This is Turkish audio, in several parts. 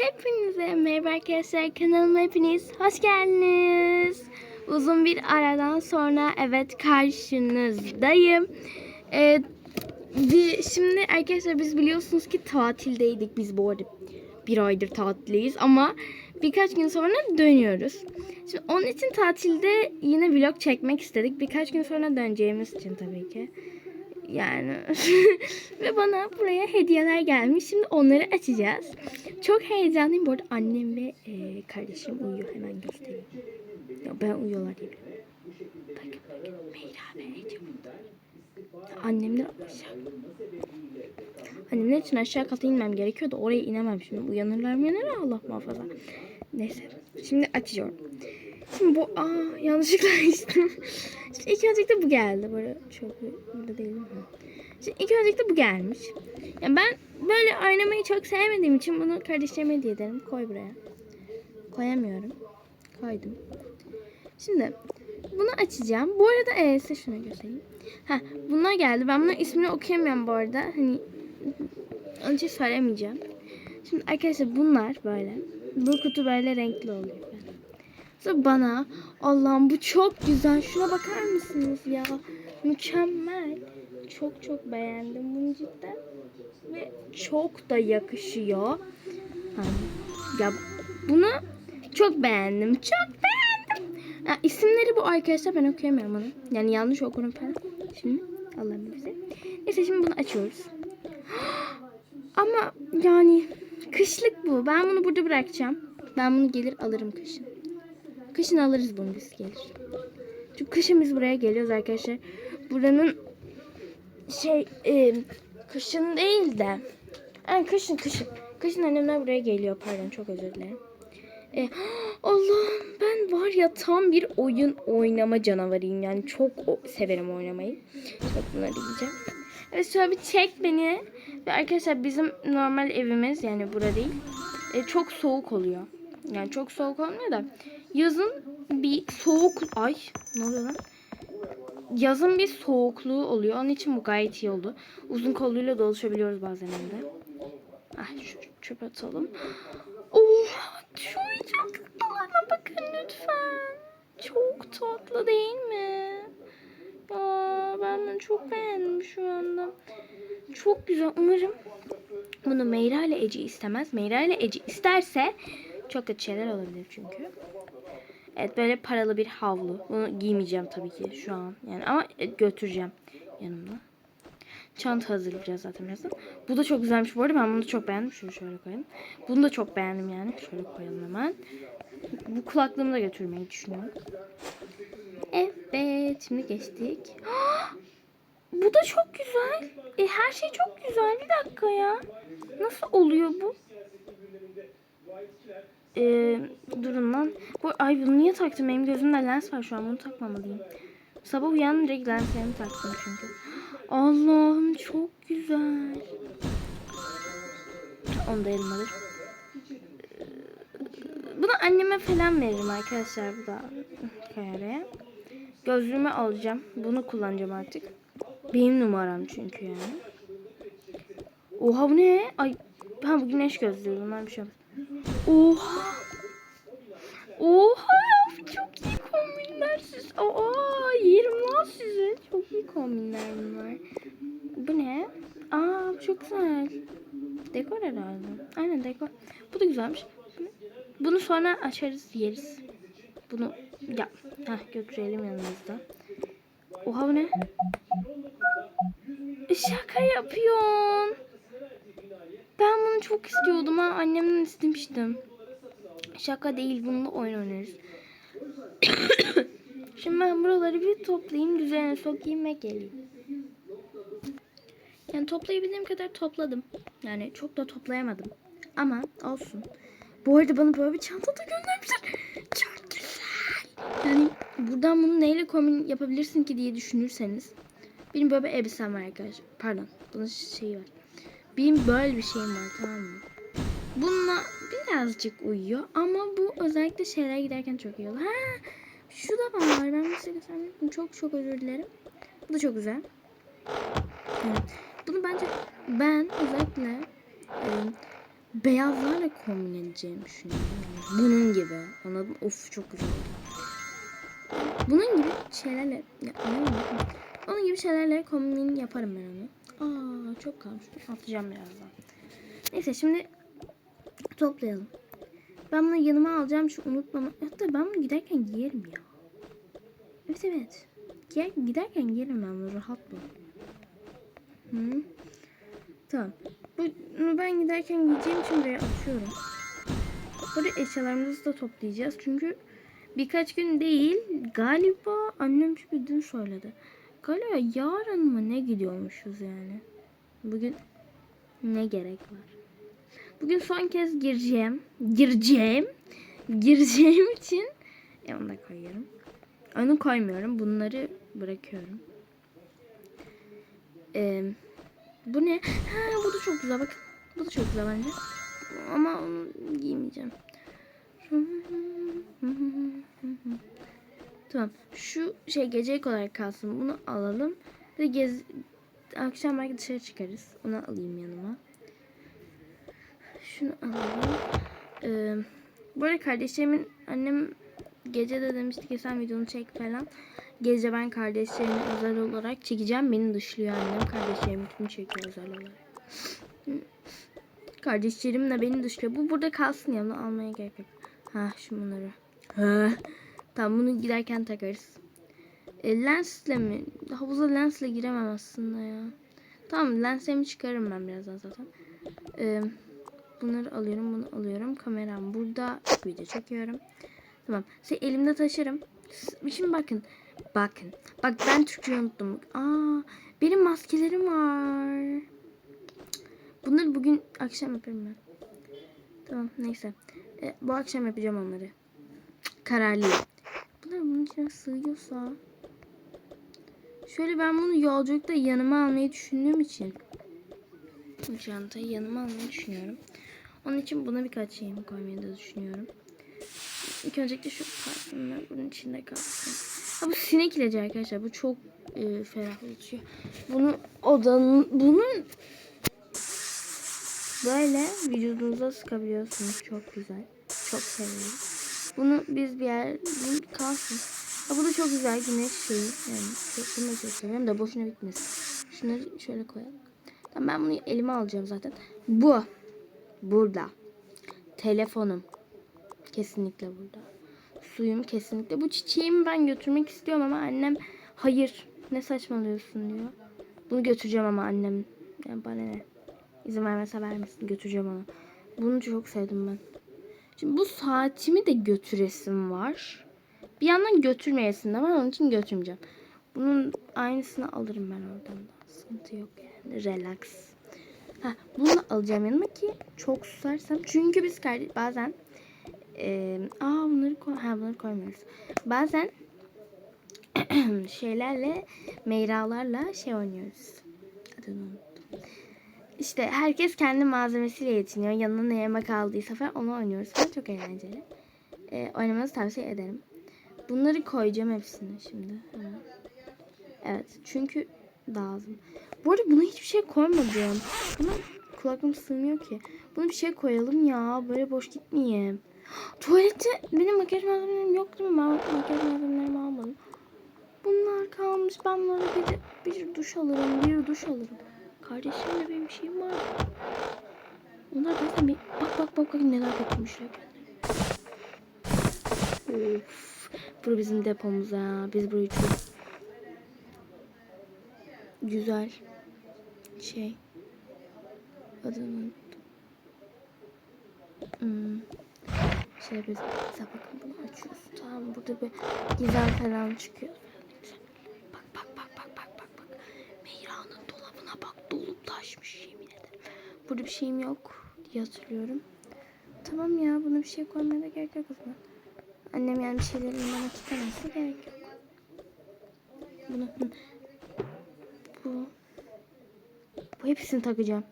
Hepinize merhaba arkadaşlar kanalıma hepiniz hoş geldiniz. Uzun bir aradan sonra evet karşınızdayım. Ee, şimdi arkadaşlar biz biliyorsunuz ki tatildeydik biz bu arada. Bir aydır tatildeyiz ama birkaç gün sonra dönüyoruz. Şimdi onun için tatilde yine vlog çekmek istedik. Birkaç gün sonra döneceğimiz için tabii ki. Yani ve bana buraya hediyeler gelmiş. Şimdi onları açacağız. Çok heyecanlıyım. Bu arada annem ve e, kardeşim uyuyor. Hemen göstereyim. Ya ben uyuyorlar diye. Bakın bakın. Meyra ve. Annemler aşağı. Annemler için aşağı kata inmem gerekiyor da oraya inemem şimdi. Uyanırlar mı uyanırlar Allah muhafaza. Neyse. Şimdi açıyorum. Şimdi bu aa yanlışlıkla açtım. Şimdi ilk öncelikle bu geldi. Böyle çok burada değil mi? Şimdi öncelikle bu gelmiş. Yani ben böyle oynamayı çok sevmediğim için bunu kardeşlerime hediye ederim. Koy buraya. Koyamıyorum. Koydum. Şimdi bunu açacağım. Bu arada e, size şunu göstereyim. Ha, bunlar geldi. Ben bunun ismini okuyamıyorum bu arada. Hani onun için söylemeyeceğim. Şimdi arkadaşlar bunlar böyle. Bu kutu böyle renkli oluyor. Bana Allah'ım bu çok güzel. Şuna bakar mısınız ya? Mükemmel. Çok çok beğendim bunu cidden. Ve çok da yakışıyor. Ha, ya bunu çok beğendim. Çok beğendim. Ha, isimleri bu arkadaşlar ben okuyamıyorum onu. Yani yanlış okurum falan. Şimdi Allah'ım bize. Neyse şimdi bunu açıyoruz. Ama yani kışlık bu. Ben bunu burada bırakacağım. Ben bunu gelir alırım kışın. Kışın alırız bunu biz gelir. Çünkü kışın biz buraya geliyoruz arkadaşlar. Buranın şey e, kışın değil de yani kışın kışın. Kışın annemler buraya geliyor. Pardon çok özür dilerim. E, Allah'ım ben var ya tam bir oyun oynama canavarıyım. Yani çok severim oynamayı. Çok bunları diyeceğim. Evet şöyle bir çek beni. Ve arkadaşlar bizim normal evimiz yani burada değil. e, çok soğuk oluyor. Yani çok soğuk olmuyor da. Yazın bir soğuk... Ay ne oluyor lan? Yazın bir soğukluğu oluyor. Onun için bu gayet iyi oldu. Uzun kolluyla dolaşabiliyoruz bazen evde. Ah şu çöp atalım. Oha şu tatlı. Bakın lütfen. Çok tatlı değil mi? Aa, ben bunu çok beğendim şu anda. Çok güzel. Umarım bunu Meyra ile Ece istemez. Meyra ile Ece isterse çok kötü şeyler olabilir çünkü. Evet böyle paralı bir havlu. Bunu giymeyeceğim tabii ki şu an. Yani ama e, götüreceğim yanımda. Çanta hazırlayacağız zaten birazdan. Bu da çok güzelmiş bu arada. Ben bunu çok beğendim. Şunu şöyle koyalım. Bunu da çok beğendim yani. Şöyle koyalım hemen. Bu kulaklığımı da götürmeyi düşünüyorum. Evet. Şimdi geçtik. Bu da çok güzel. E, her şey çok güzel. Bir dakika ya. Nasıl oluyor bu? Ee, durun lan. Bu, ay bunu niye taktım? Benim gözümde lens var şu an. Bunu takmamalıyım. Sabah uyanınca lenslerimi taktım çünkü. Allah'ım çok güzel. Onu da elim alır. Ee, Bunu anneme falan veririm arkadaşlar. Bu da kayaraya. Gözlüğümü alacağım. Bunu kullanacağım artık. Benim numaram çünkü yani. Oha bu ne? Ay ben bu güneş gözlüğü. Bunlar bir şey olmaz. Oha. Oha çok iyi kombinler siz. Aa yerim lan sizi. Çok iyi kombinler bunlar. Bu ne? Aa çok güzel. Dekor herhalde. Aynen dekor. Bu da güzelmiş. Bunu sonra açarız yeriz. Bunu ya heh, götürelim yanımızda. Oha bu ne? Şaka yapıyorsun. Ben bunu çok istiyordum ha. Annemden istemiştim. Şaka değil. Bununla oyun oynarız. Şimdi ben buraları bir toplayayım. Düzene sokayım ve geleyim. Yani toplayabildiğim kadar topladım. Yani çok da toplayamadım. Ama olsun. Bu arada bana böyle bir çanta da göndermişler. Çok güzel. Yani buradan bunu neyle kombin yapabilirsin ki diye düşünürseniz. Benim böyle bir elbisem var arkadaşlar. Pardon. Bunun şeyi var. Benim böyle bir şeyim var tamam mı? Bununla birazcık uyuyor ama bu özellikle şeylere giderken çok iyi oluyor. Ha, şu da var. Ben size göstermedim. Çok çok özür dilerim. Bu da çok güzel. Evet. Bunu bence ben özellikle e, beyazlarla kombin edeceğimi düşünüyorum. Bunun gibi. Anladın mı? Of çok güzel. Bunun gibi şeylerle ya? Onun gibi şeylerle kombin yaparım ben onu. Aa çok kalmış. Atacağım birazdan. Neyse şimdi toplayalım. Ben bunu yanıma alacağım şu unutmama. Hatta ben bunu giderken giyerim ya. Evet evet. Giderken giyerim ben bunu rahat bu. Hı. Tamam. Bunu ben giderken giyeceğim için buraya atıyorum. Burada eşyalarımızı da toplayacağız. Çünkü birkaç gün değil galiba annem çünkü dün söyledi. Galiba yarın mı ne gidiyormuşuz yani. Bugün ne gerek var? Bugün son kez gireceğim. Gireceğim. Gireceğim için e, onu da koyuyorum. Onu koymuyorum. Bunları bırakıyorum. Ee, bu ne? Ha, bu da çok güzel. Bakın. Bu da çok güzel bence. Ama onu giymeyeceğim. Tamam. Şu şey gecelik olarak kalsın. Bunu alalım. Ve gez akşam belki dışarı çıkarız. Onu alayım yanıma. Şunu alalım. Ee, bu arada kardeşlerimin annem gece de demişti ki sen videonu çek falan. Gece ben kardeşlerimi özel olarak çekeceğim. Beni dışlıyor annem. Kardeşlerim kimi çekiyor özel olarak. Kardeşlerim de beni dışlıyor. Bu burada kalsın ya. Bunu almaya gerek yok. Ha şu bunları. Ha. Tamam bunu giderken takarız. E, lensle mi? Havuza lensle giremem aslında ya. Tamam lenslerimi çıkarırım ben birazdan zaten. E, bunları alıyorum bunu alıyorum. Kameram burada. Video çekiyorum. Tamam. Şey, elimde taşırım. Şimdi bakın. Bakın. Bak ben Türkçe unuttum. Aa, benim maskelerim var. Bunları bugün akşam yaparım ben. Tamam neyse. E, bu akşam yapacağım onları. Kararlıyım. Bunlar bunun içine sığıyorsa. Şöyle ben bunu yolculukta yanıma almayı düşündüğüm için. Bu çantayı yanıma almayı düşünüyorum. Onun için buna birkaç şeyimi koymayı da düşünüyorum. İlk öncelikle şu parfümler bunun içinde kalsın. Ha bu sinek ilacı arkadaşlar. Bu çok e, ferahlatıyor. Bunu odanın bunun böyle vücudunuza sıkabiliyorsunuz. Çok güzel. Çok seviyorum. Bunu biz bir yer bunu kalsın. Ha, bu da çok güzel güneş şeyi. Yani çok, bunu çok seviyorum da boşuna bitmesin. Şunları şöyle koyalım. Tamam ben bunu elime alacağım zaten. Bu. Burada. Telefonum. Kesinlikle burada. Suyum kesinlikle. Bu çiçeğimi ben götürmek istiyorum ama annem hayır ne saçmalıyorsun diyor. Bunu götüreceğim ama annem. Yani bana ne? İzin vermese vermesin götüreceğim onu. Bunu çok sevdim ben. Şimdi bu saatimi de götüresim var. Bir yandan götürmeyesin de var onun için götürmeyeceğim. Bunun aynısını alırım ben oradan da. Sıkıntı yok yani. Relax. Ha, bunu alacağım yanıma ki çok susarsam. Çünkü biz bazen e, aa bunları koy ha bunları koymuyoruz. Bazen şeylerle meyralarla şey oynuyoruz. Adını unuttum. İşte herkes kendi malzemesiyle yetiniyor. Yanına ne yemek aldıysa falan onu oynuyoruz falan. Çok eğlenceli. E, oynamanızı tavsiye ederim. Bunları koyacağım hepsini şimdi. Evet. Çünkü lazım. Bu arada buna hiçbir şey koymadım. Buna kulaklığım sığmıyor ki. Buna bir şey koyalım ya. Böyle boş gitmeyeyim. Tuvalette benim makyaj malzemelerim yok değil mi? Ben makyaj malzemelerimi almadım. Bunlar kalmış. Ben bunları bir, bir duş alırım. Bir duş alırım. Kardeşimle benim bir şeyim var. Onlar zaten bir... Bak bak bak bak neler getirmişler. Of. Bura bizim depomuz ha. Biz burayı çok güzel şey adını unuttum. Hmm. Şey biz mesela bakın bunu açıyorsun tamam burada bir gizem falan çıkıyor. Bak bak bak bak bak bak bak. Meyra'nın dolabına bak dolup taşmış yemin ederim. Burada bir şeyim yok diye hatırlıyorum. Tamam ya buna bir şey koymaya da gerek yok o zaman. Annem yani bir şeyleri inanmak istemezse gerek yok. Bunu bu bu hepsini takacağım.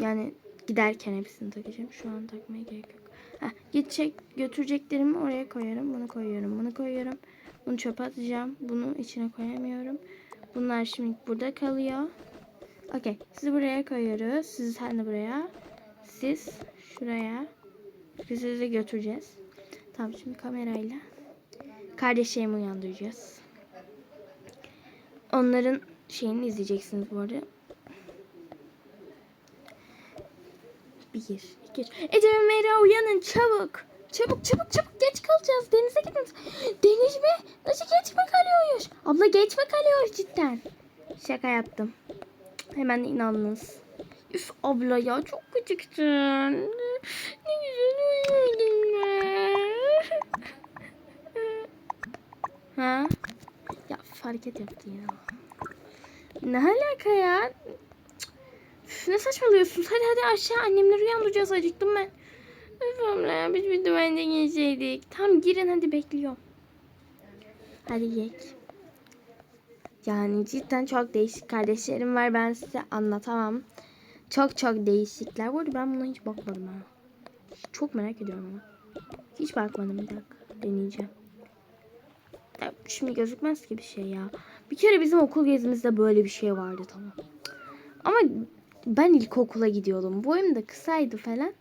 Yani giderken hepsini takacağım. Şu an takmaya gerek yok. Heh, gidecek götüreceklerimi oraya koyarım. Bunu koyuyorum. Bunu koyuyorum. Bunu çöpe atacağım. Bunu içine koyamıyorum. Bunlar şimdi burada kalıyor. Okey. Sizi buraya koyuyoruz. Sizi sen de buraya. siz şuraya. Sizi götüreceğiz. Tamam şimdi kamerayla kardeşlerimi uyandıracağız. Onların şeyini izleyeceksiniz bu arada. Bir, iki, üç. Ece ve Meyra uyanın çabuk. Çabuk çabuk çabuk geç kalacağız. Denize gidin. Deniz mi? Nasıl geç mi? Abla geç mi cidden? Şaka yaptım. Hemen inandınız. Üf abla ya çok gıcıktın. Ne güzel uyuyordun be. Ha? Ya hareket yaptı ya. Ne alaka ya? Üf, ne saçmalıyorsun? Hadi hadi aşağı annemleri uyandıracağız acıktım ben. Üf biz bir düvende geçseydik. Tamam girin hadi bekliyorum. Hadi geç. Yani cidden çok değişik kardeşlerim var. Ben size anlatamam. Çok çok değişikler. Bu ben buna hiç bakmadım ha. Çok merak ediyorum ama. Hiç bakmadım bir dakika. Deneyeceğim. Şimdi gözükmez ki bir şey ya. Bir kere bizim okul gezimizde böyle bir şey vardı tamam. Ama ben ilkokula gidiyordum. Boyum da kısaydı falan.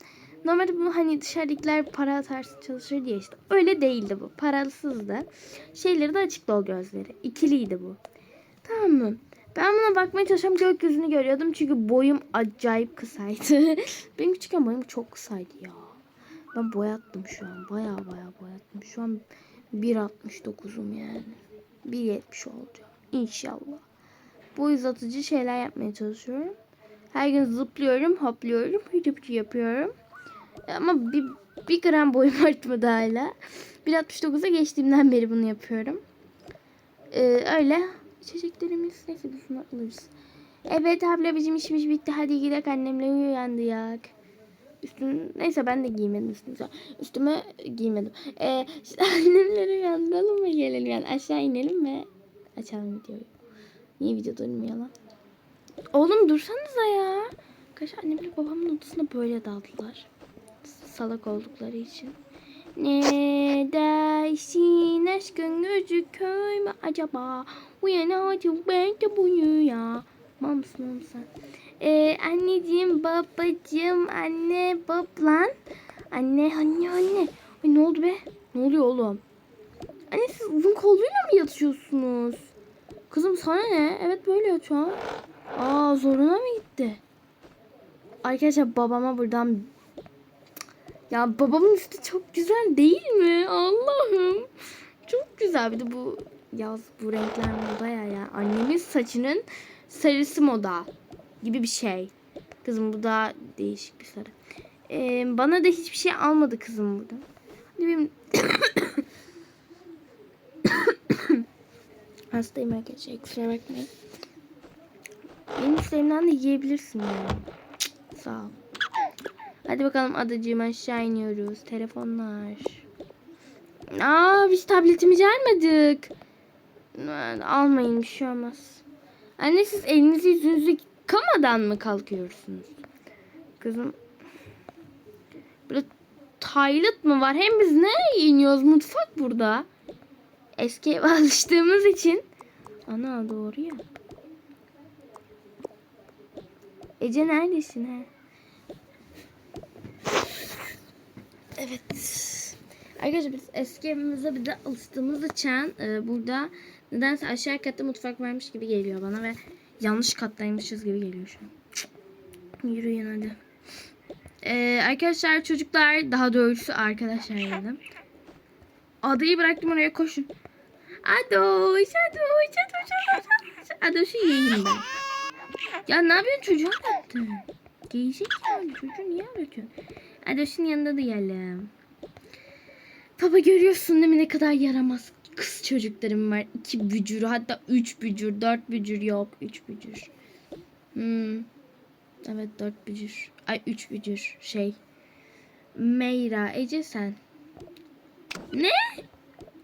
Normalde bu hani dışarıdakiler para atarsın çalışır diye işte. Öyle değildi bu. Parasızdı. Şeyleri de açıktı o gözleri. İkiliydi bu. Tamam mı? Ben buna bakmaya çalışıyorum. Gökyüzünü görüyordum. Çünkü boyum acayip kısaydı. Benim küçükken boyum çok kısaydı ya. Ben boyattım şu an. Baya baya boyattım. Şu an 1.69'um yani. 1.70 olacağım. İnşallah. Boy uzatıcı şeyler yapmaya çalışıyorum. Her gün zıplıyorum, hopluyorum, hıcı yapıyorum. Ama bir, bir gram boyum artmadı hala. 1.69'a geçtiğimden beri bunu yapıyorum. Ee, öyle. İçeceklerimiz neyse biz alırız. Evet abla bizim işimiz bitti. Hadi gidelim annemle uyandık. Üstüm, neyse ben de giymedim üstüme. Üstüme giymedim. Ee, işte annemleri uyandıralım mı gelelim yani aşağı inelim mi? Açalım videoyu. Niye video dönmüyor lan? Oğlum dursanıza ya. Kaç annemle babamın odasına böyle daldılar. Salak oldukları için. Ne dersin aşkın gözü köy mü acaba? Uyanacağım ben de bunu ya. Mamsın mamsın. Ee, anneciğim, babacığım, anne, bablan. Anne, anne, anne. Ay ne oldu be? Ne oluyor oğlum? Anne siz uzun kolluyla mı yatıyorsunuz? Kızım sana ne? Evet böyle yatıyor. Aa zoruna mı gitti? Arkadaşlar babama buradan ya babamın üstü çok güzel değil mi? Allah'ım. Çok güzel. Bir de bu yaz bu renkler moda ya. Yani annemin saçının sarısı moda gibi bir şey. Kızım bu da değişik bir sarı. Ee, bana da hiçbir şey almadı kızım burada. Hadi benim Hastayım arkadaşlar. Kusura bakmayın. Benim üstlerimden de yiyebilirsin yani. Sağ ol. Hadi bakalım adacığım aşağı iniyoruz. Telefonlar. Aa biz tabletimizi almadık. Almayın bir şey olmaz. Anne siz elinizi yüzünüzü yıkamadan mı kalkıyorsunuz? Kızım. Burada toilet mı var? Hem biz nereye iniyoruz? Mutfak burada. Eski eve alıştığımız için. Ana doğru ya. Ece neredesin he? Evet. Arkadaşlar biz eski evimize bir de alıştığımız için e, burada nedense aşağı katta mutfak varmış gibi geliyor bana ve yanlış kattaymışız gibi geliyor şu an. Yürüyün hadi. Ee, arkadaşlar çocuklar daha doğrusu arkadaşlar dedim. Adayı bıraktım oraya koşun. Adoş, Adoş, Adoş, Adoş. Adoş'u yiyeyim ben. Ya ne yapıyorsun çocuğa attın? Giyecek yani çocuğu niye öğretiyorsun? Adoş'un yanında da yiyelim. Baba görüyorsun değil mi ne kadar yaramaz kız çocuklarım var. İki bücür hatta üç bücür, dört bücür yok. Üç bücür. Hmm. Evet dört bücür. Ay üç bücür şey. Meyra, Ece sen. Ne?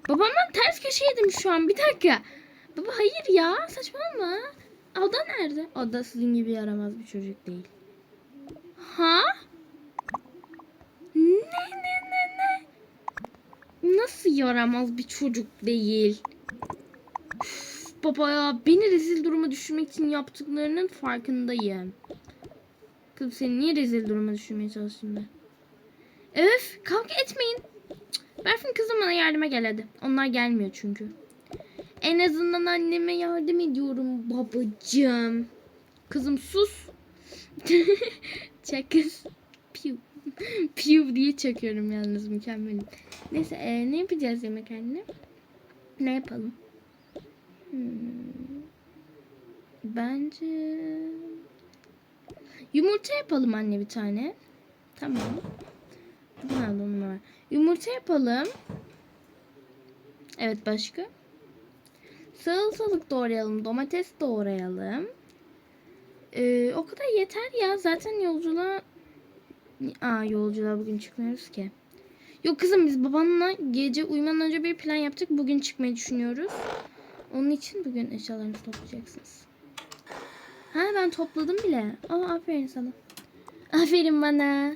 Babamdan ters köşe yedim şu an. Bir dakika. Baba hayır ya. Saçmalama. Ada nerede? Ada sizin gibi yaramaz bir çocuk değil. Ha? Ne ne? Nasıl yaramaz bir çocuk değil? Üf, baba ya beni rezil duruma düşürmek için yaptıklarının farkındayım. Kızım seni niye rezil duruma düşürmeye çalıştın ben? Öf kavga etmeyin. Cık, Berfin kızım bana yardıma gel hadi. Onlar gelmiyor çünkü. En azından anneme yardım ediyorum babacığım. Kızım sus. Kız. Piu. Diye çakıyorum yalnız mükemmelim. Neyse e, ne yapacağız yemek anne? Ne yapalım? Hmm. Bence yumurta yapalım anne bir tane. Tamam. Bunu alalım var. Yumurta yapalım. Evet başka? Salatalık doğrayalım. Domates doğrayalım. Ee, o kadar yeter ya. Zaten yolculuğa... Aa yolculuğa bugün çıkmıyoruz ki. Yok kızım biz babanla gece uyumadan önce bir plan yaptık. Bugün çıkmayı düşünüyoruz. Onun için bugün eşyalarınızı toplayacaksınız. Ha ben topladım bile. Aa aferin sana. Aferin bana.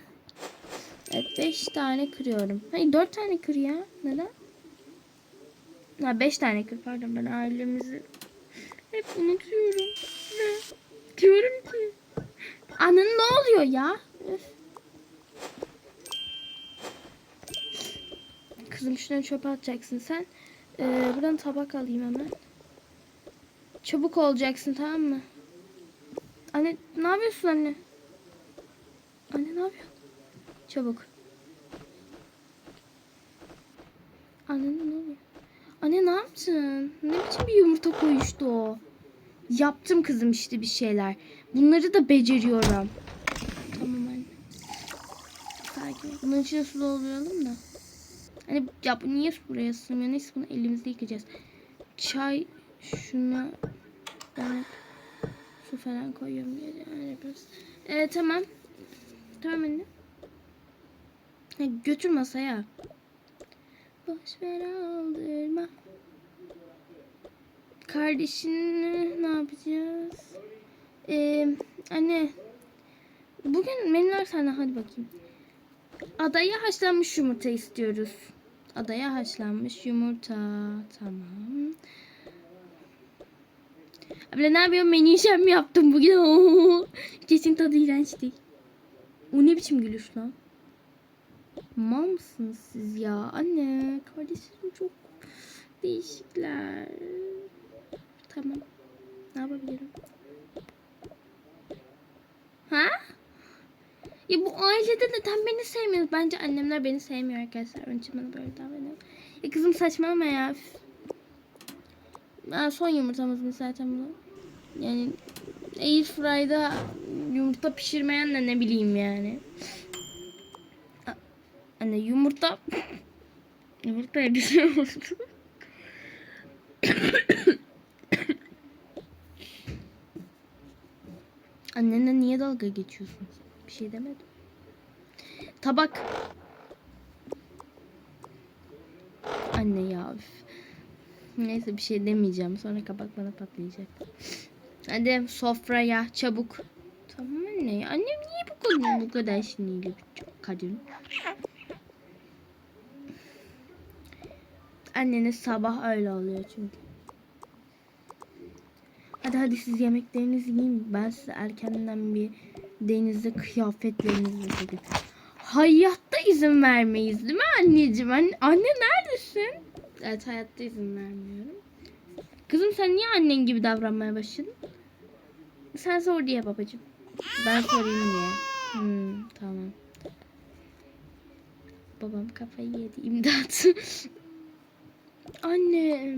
Evet 5 tane kırıyorum. Hayır 4 tane kır ya. Neden? Ha 5 tane kır pardon ben ailemizi hep unutuyorum. Diyorum ki. Anın ne oluyor ya? Öf. Kızım şunu çöpe atacaksın sen. Ee, buradan tabak alayım hemen. Çabuk olacaksın tamam mı? Anne ne yapıyorsun anne? Anne ne yapıyorsun? Çabuk. Anne ne oluyor? Anne ne yaptın? Ne biçim bir yumurta koyuştu o? Yaptım kızım işte bir şeyler. Bunları da beceriyorum. Tamam anne. Sakin. Bunun içine su dolduralım da. Hani ya bu niye buraya sığmıyor? Neyse bunu elimizde yıkayacağız. Çay şuna ben su falan koyuyorum diye yani yapıyoruz. Ee, tamam. Tamam anne. Ha, götür masaya. Boş ver aldırma. Kardeşini ne yapacağız? Ee, anne. Bugün menüler sana hadi bakayım. Adaya haşlanmış yumurta istiyoruz. Adaya haşlanmış yumurta. Tamam. Abla ne yapıyorsun? Menü işlem mi yaptım bugün? Kesin tadı iğrençti. O ne biçim gülüş lan? Mal mısınız siz ya? Anne, kardeşlerim çok değişikler. Tamam. Ne yapabilirim? Ha? Ya bu ailede neden beni sevmiyor? Bence annemler beni sevmiyor arkadaşlar. Onun için bana böyle davranıyor. Ya kızım saçmalama ya. Ha, son yumurtamız mı zaten bu? Yani Airfry'da yumurta pişirmeyen de ne bileyim yani. Anne yumurta yumurtaya bir şey oldu. Annenle niye dalga geçiyorsun? Şey demedim. Tabak. Anne ya. üf. Neyse bir şey demeyeceğim. Sonra kabak bana patlayacak. Hadi sofraya çabuk. Tamam anne. Annem niye bu kadar bu kadar sinirli kadın? Anneniz sabah öyle oluyor çünkü. Hadi hadi siz yemeklerinizi yiyin. Ben size erkenden bir denize kıyafetlerinizi çekeyim. Hayatta izin vermeyiz değil mi anneciğim? Anne, anne neredesin? Evet hayatta izin vermiyorum. Kızım sen niye annen gibi davranmaya başladın? Sen sor diye babacığım. Ben sorayım diye. Hmm, tamam. Babam kafayı yedi. İmdat. Anne.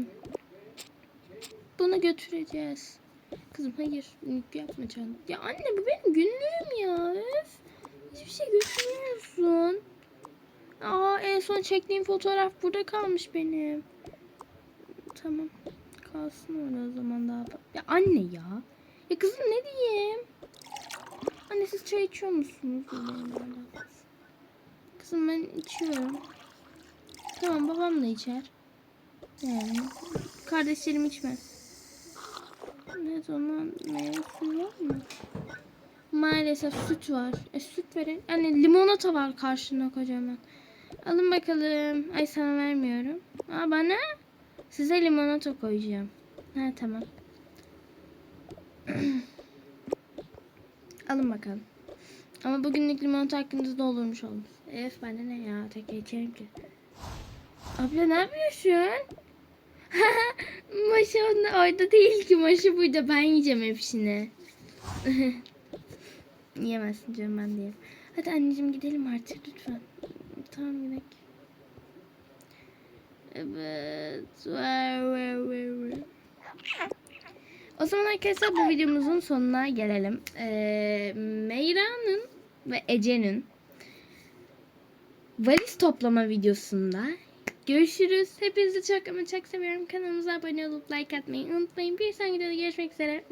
Bunu götüreceğiz. Kızım hayır. Yük yapma canım. Ya anne bu benim günlüğüm ya. Öf. Hiçbir şey götürmüyorsun. Aa en son çektiğim fotoğraf burada kalmış benim. Tamam. Kalsın orada o zaman daha. Ya anne ya. Ya kızım ne diyeyim? Anne siz çay içiyor musunuz? Kızım ben içiyorum. Tamam babam da içer. Yani kardeşlerim içmez. Ne zaman meyve suyu var mı? Maalesef süt var. E süt verin. Anne limonata var karşında kocaman. Alın bakalım. Ay sana vermiyorum. Aa bana? Size limonata koyacağım. Ha tamam. Alın bakalım. Ama bugünlük limonata hakkınızda olurmuş olmuş. Ef bende ne ya tek içerim ki. Abla ne yapıyorsun? maşı onda- orada değil ki maşı burada ben yiyeceğim hepsini. Yiyemezsin canım ben diyeyim. Hadi anneciğim gidelim artık lütfen. Tamam gidelim. Evet. O zaman arkadaşlar bu videomuzun sonuna gelelim. Ee, Meyra'nın ve Ece'nin valiz toplama videosunda görüşürüz. Hepinizi çok ama çok seviyorum. Kanalımıza abone olup like atmayı unutmayın. Bir sonraki videoda görüşmek üzere.